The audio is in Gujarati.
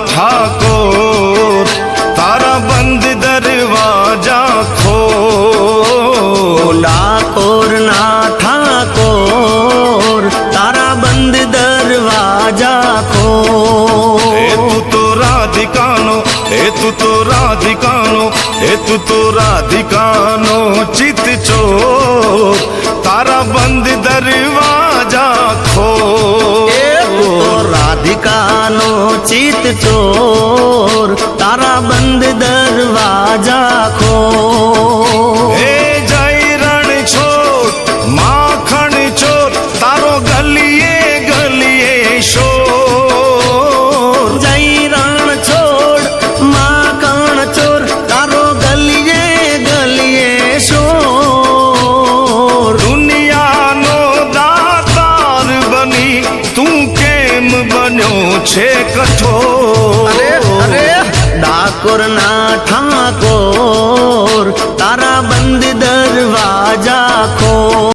ઠાકોર તારા બંધ દરવાજા ખોલા કોરના ઠાકોર તારા બંધ દરવાજા ખો એ તું તો રાધિકાનો એ તું તો રાધિકાનો એ તું તો રાધિકાનો ચિત છો ચોર તારા બંધ દરવાજા પ્રેમ બન્યો છે કઠો ડાકોર ના ઠાકોર.